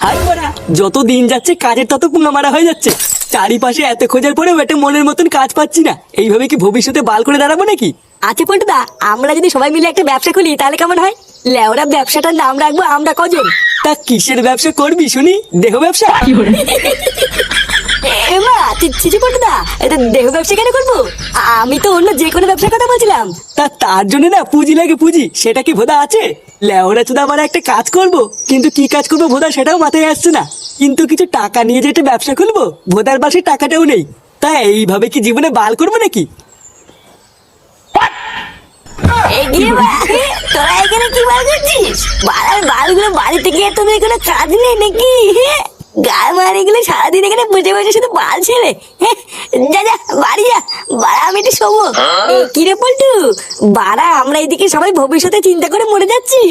মারা যত দিন যাচ্ছে কাজের তত পুঙ্গা মারা হয়ে যাচ্ছে। চারিপাশে এত খোঁজার পরেও একটা মনের মতন কাজ পাচ্ছি না। এইভাবে কি ভবিষ্যতে বাল করে দাঁড়াবো নাকি? আছে পল্টুদা আমরা যদি সবাই মিলে একটা ব্যবসা খুলি তাহলে কেমন হয়? লেওরা ব্যবসাটার নাম রাখব আমরা কজন? তা কিসের ব্যবসা করবি শুনি? দেহ ব্যবসা? চিচি এটা দেহ ব্যবসা কেন করব? আমি তো অন্য যে কোনো ব্যবসার কথা বলছিলাম। তা তার জন্য না পুঁজি লাগে পুঁজি সেটা কি ভোদা আছে? লেওরা চুদা আমার একটা কাজ করব কিন্তু কি কাজ করব ভোদা সেটাও মাথায় আসছে না। কিন্তু কিছু টাকা নিয়ে যে একটা ব্যবসা খুলবো ভোদার পাশে টাকাটাও নেই। তা এইভাবে কি জীবনে বাল করব নাকি? তোরা এখানে কি বার করছিস? বাড়ার বালগুলো বাড়িতে গিয়ে তোদের কোনো কাজ নেই নাকি? গায়ে মারি গুলো সারাদিন এখানে বসে বসে শুধু বাল ছেড়ে। যা যা বাড়ি যা বাড়া আমি একটু শোবো। এ, কি রে পল্টু? বাড়া আমরা এদিকে সবাই ভবিষ্যতে চিন্তা করে মরে যাচ্ছি।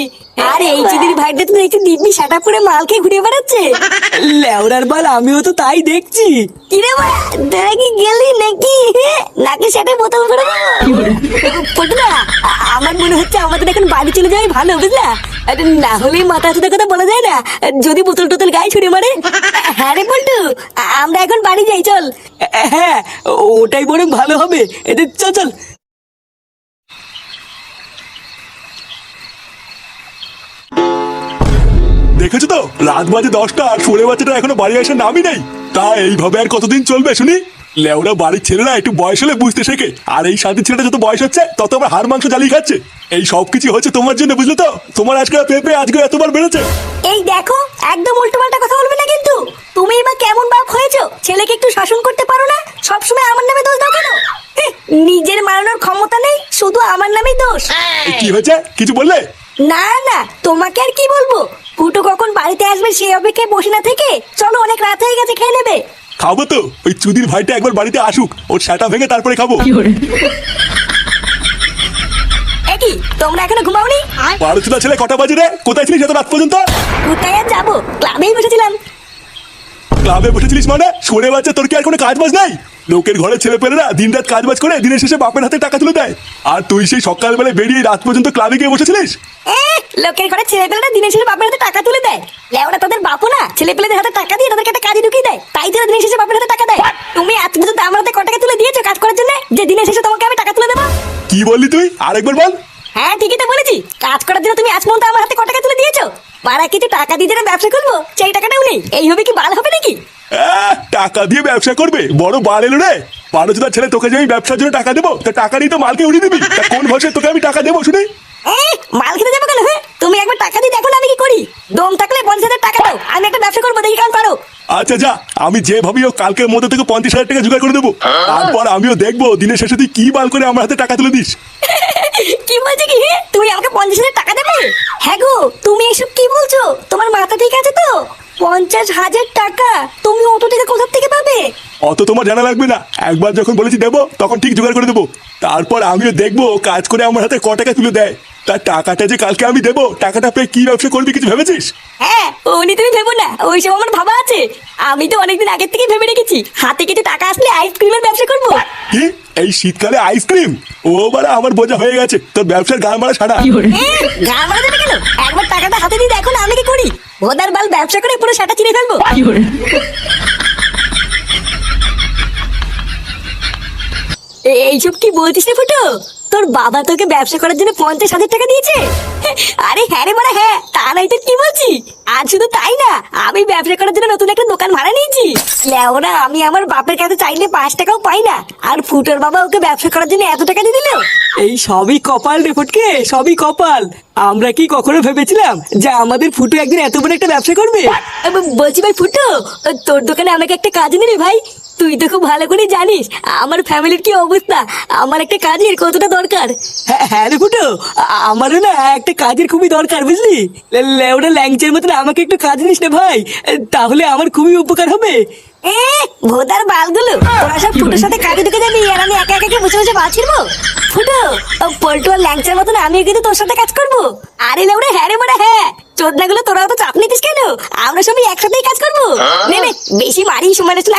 আর এই চিদির ভাইটা তো দেখছি দিব্যি সাটা পরে মাল খেয়ে ঘুরে বেড়াচ্ছে। লেওরার বাল আমিও তো তাই দেখছি। কিরে বা তোরা কি গেলি নাকি? নাকি সেটা বোতল করে দেবো আমার মনে হচ্ছে আমাদের এখন বাড়ি চলে যাওয়াই ভালো বুঝলা? আরে না হলে মাথা চুদা কথা বলা যায় না। যদি বোতল টোতল গায়ে ছুড়ে মারে হ্যাঁ রে বল্টু আমরা এখন বাড়ি যাই চল। হ্যাঁ ওটাই বরং ভালো হবে। এদের চল চল। দেখেছ তো? রাত বাজে দশটা আর সরে বাচ্চাটা এখনও বাড়ি আসার নামই নেই। তা এইভাবে আর কতদিন চলবে শুনি? লেওরা বাড়ির ছেলেরা একটু বয়স হলে বুঝতে শেখে। আর এই শান্তির ছেলেটা যত বয়স হচ্ছে তত আবার হাড় মাংস জ্বালিয়ে খাচ্ছে। এই সব কিছু হচ্ছে তোমার জন্য বুঝলে তো? তোমার আজকে পেঁপে আজকে এতবার বেড়েছে। এই দেখো একদম উল্টো পাল্টা কথা বলবে না কিন্তু। তুমি এবার কেমন বাপ হয়েছো? ছেলেকে একটু শাসন করতে পারো না? সবসময় আমার নামে দোষ দাও কেন? নিজের মারানোর ক্ষমতা নেই শুধু আমার নামেই দোষ। কি হয়েছে? কিছু বললে? না না তোমাকে আর কি বলব? ফুটো কখন বাড়িতে আসবে সেই অপেক্ষায় বসে না থেকে? চলো অনেক রাত হয়ে গেছে খেয়ে নেবে। খাব তো। ওই চুদির ভাইটা একবার বাড়িতে আসুক। ওর সেটা ভেঙে তারপরে খাব। একই তোমরা এখনও ঘুমাওনি? বারো চুদা ছেলে কটা বাজে রে? কোথায় ছিলিস এত রাত পর্যন্ত? কোথায় আর যাব? ক্লাবেই বসেছিলাম। ক্লাবে বসেছিলিস মানে? সরে বাচ্চা তোর কি আর কোনো কাজ বাজ নাই? লোকের ঘরে ছেলে পেলেরা দিন রাত কাজ বাজ করে দিনের শেষে বাপের হাতে টাকা তুলে দেয়। আর তুই সেই সকালবেলায় বেরিয়ে রাত পর্যন্ত ক্লাবে গিয়ে বসেছিলিস? লোকের ঘরে ছেলেপেলেরা দিনের শেষে বাপের হাতে টাকা তুলে দেয়। লেওরা তাদের বাপও না ছেলেপেলেদের হাতে টাকা দিয়ে তাদেরকে একটা কাজে ঢুকিয়ে দেয়। তাই তারা দিনের শেষে বাপের হাতে টাকা দেয়। তুমি আজ পর্যন্ত আমার হাতে ক টাকা তুলে দিয়েছ কাজ করার জন্য? যে দিনের শেষে তোমাকে আমি টাকা তুলে দেবো। কি বললি তুই? আরেকবার বল। হ্যাঁ ঠিকই তো বলেছি। কাজ করার জন্য তুমি আজ পর্যন্ত আমার হাতে ক টাকা তুলে দিয়েছ? পাড়া কিছু টাকা দিয়ে যেন ব্যবসা করব সেই টাকাটাও নেই। এই হবে কি ভালো হবে নাকি? আহ, টাকা দিয়ে ব্যবসা করবে। বড় বার এলো রে। বারো ছেলে তোকে যে আমি ব্যবসার জন্য টাকা দেবো তা টাকা নিয়ে তো মালকে উড়িয়ে দিবি। তা কোন ভাষায় তোকে আমি টাকা দেবো শুনি? এ, মাল খেতে যাব কেন হ্যাঁ তুমি একবার টাকা দিয়ে দেখো না আমি কি করি। দম থাকলে পঞ্চাশ হাজার টাকা দাও আমি একটা ব্যবসা করব দেখি কেমন পারো। আচ্ছা যা আমি যে ভাবি ও কালকের মধ্যে থেকে পঞ্চাশ হাজার টাকা জোগাড় করে দেবো। তারপর আমিও দেখব দিনের শেষে তুই কি বাল করে আমার হাতে টাকা তুলে দিস। কি বলছো কি হ্যাঁ? তুমি আমাকে পঞ্চাশ হাজার টাকা দেবে? হ্যাঁ গো তুমি এসব কি বলছো? তোমার মাথা ঠিক আছে তো? পঞ্চাশ হাজার টাকা? তুমি অত টাকা কোথা থেকে পাবে? অত তোমার জানা লাগবে না। একবার যখন বলেছি দেবো তখন ঠিক জোগাড় করে দেবো। তারপর আমিও দেখব কাজ করে আমার হাতে ক টাকা তুলে দেয়। তার টাকাটা যে কালকে আমি দেবো টাকাটা পেয়ে কি ব্যবসা করবি কিছু ভেবেছিস? হ্যাঁ উনি তুমি ভেবো না। ওইসব আমার ভাবা আছে। আমি তো অনেকদিন আগের থেকে ভেবে রেখেছি। হাতে কিছু টাকা আসলে আইসক্রিমের ব্যবসা করব। কি? এই শীতকালে আইসক্রিম? ও বারা আমার বোঝা হয়ে গেছে। তোর ব্যবসার গান মারা ছাড়া এ, গা মারা কেন? একবার টাকাটা হাতে দিয়ে দেখো না আমি কি করি। ভোদার বাল ব্যবসা করে পুরো সেটা চিনে ফেলব। এইসব কি বলছিস রে ফুটো? তোর বাবা তোকে ব্যবসা করার জন্য পঞ্চাশ হাজার টাকা দিয়েছে? আরে হ্যাঁ রে মারা হ্যাঁ তা নাই তোর কি বলছি? আর শুধু তাই না আমি ব্যবসা করার জন্য নতুন একটা দোকান ভাড়া নিয়েছি। লেওরা আমি আমার বাপের কাছে চাইলে পাঁচ টাকাও পাই না। আর ফুটোর বাবা ওকে ব্যবসা করার জন্য এত টাকা দিয়ে দিল? এই সবই কপাল রে ফটকে সবই কপাল। আমরা কি কখনো ভেবেছিলাম যে আমাদের ফুটু একদিন এত বড় একটা ব্যবসা করবে? বলছি ভাই ফুটো তোর দোকানে আমাকে একটা কাজ নিবি ভাই। তুই তো খুব ভালো করে জানিস আমার ফ্যামিলির কি অবস্থা? আমার একটা কাজের কতটা দরকার? হ্যাঁ হ্যাঁ রে ফুটো আমারও না একটা কাজের খুবই দরকার, বুঝলি? ওটা ল্যাংচের মতন আমাকে একটু কাজ দিস না ভাই। তাহলে আমার খুবই উপকার হবে। এ, ভোদার বালগুলো। তোরা সব ফুটোর সাথে কাজে ঢুকে যাবি, আর আমি একা একা বসে বসে বাদ ফুটো পল্টু আর ল্যাংচার মতন আমিও কিন্তু তোর সাথে কাজ করব। আরে লেউড়ে হ্যাঁ রে মোড়া হ্যাঁ। চোদনাগুলো তোরাও তো চাপ নিতিস কেন? আমরা সবাই একসাথেই কাজ করব। নে নে বেশি মারি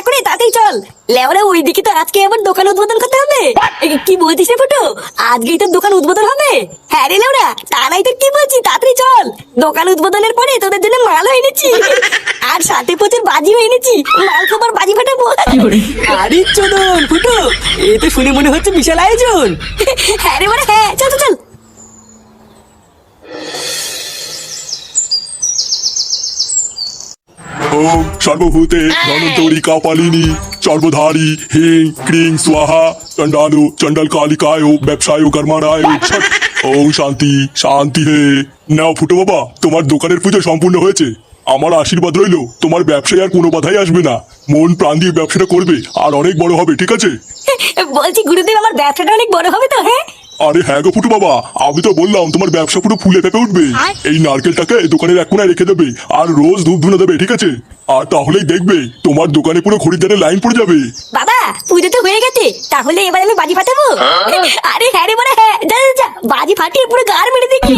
করে তাতেই চল। লেওরা ওই দিকে তো আজকে আবার দোকান উদ্বোধন করতে হবে। এ, কি রে ফুটো? আজকেই তো দোকান উদ্বোধন হবে। হ্যাঁ রে লেওরা তা নাই তো কি বলছি? তাড়াতাড়ি চল। দোকান উদ্বোধনের পরে তোদের জন্য মালও এনেছি। আর সাথে প্রচুর বাজিও এনেছি। মাল খাবার বাজি ফাটাবো। আরে চোদন ফুটো এ তো শুনে মনে হচ্ছে বিশাল আয়োজন। হ্যাঁ রে মানে হ্যাঁ চল চল, চল। ওম সর্বভূতে ধনন্তরি কাপালিনী সর্বধারী হিং ক্রিং স্বাহা চণ্ডালু চণ্ডাল কালিকায় ব্যবসায় কর্মারায় ছট। ওম শান্তি শান্তি হে। নাও ফুটো বাবা তোমার দোকানের পুজো সম্পূর্ণ হয়েছে। আমার আশীর্বাদ রইল তোমার ব্যবসায় আর কোনো বাধাই আসবে না। মন প্রাণ দিয়ে ব্যবসাটা করবে আর অনেক বড় হবে ঠিক আছে? বলছি গুরুদেব আমার ব্যবসাটা অনেক বড় হবে তো হ্যাঁ? আরে হ্যাঁ গো ফুটু বাবা আমি তো বললাম তোমার ব্যবসা পুরো ফুলে ফেপে উঠবে। এই নারকেলটাকে দোকানের এক কোনায় রেখে দেবে আর রোজ ধূপ ধুনা দেবে ঠিক আছে? আর তাহলেই দেখবে তোমার দোকানে পুরো খরিদ্দারের লাইন পড়ে যাবে। বাবা পুজো তো হয়ে গেছে তাহলে এবার আমি বাজি ফাটাবো? আরে হ্যাঁ রে মানে হ্যাঁ যা, যা বাজি ফাটিয়ে পুরো গার মেরে দেখি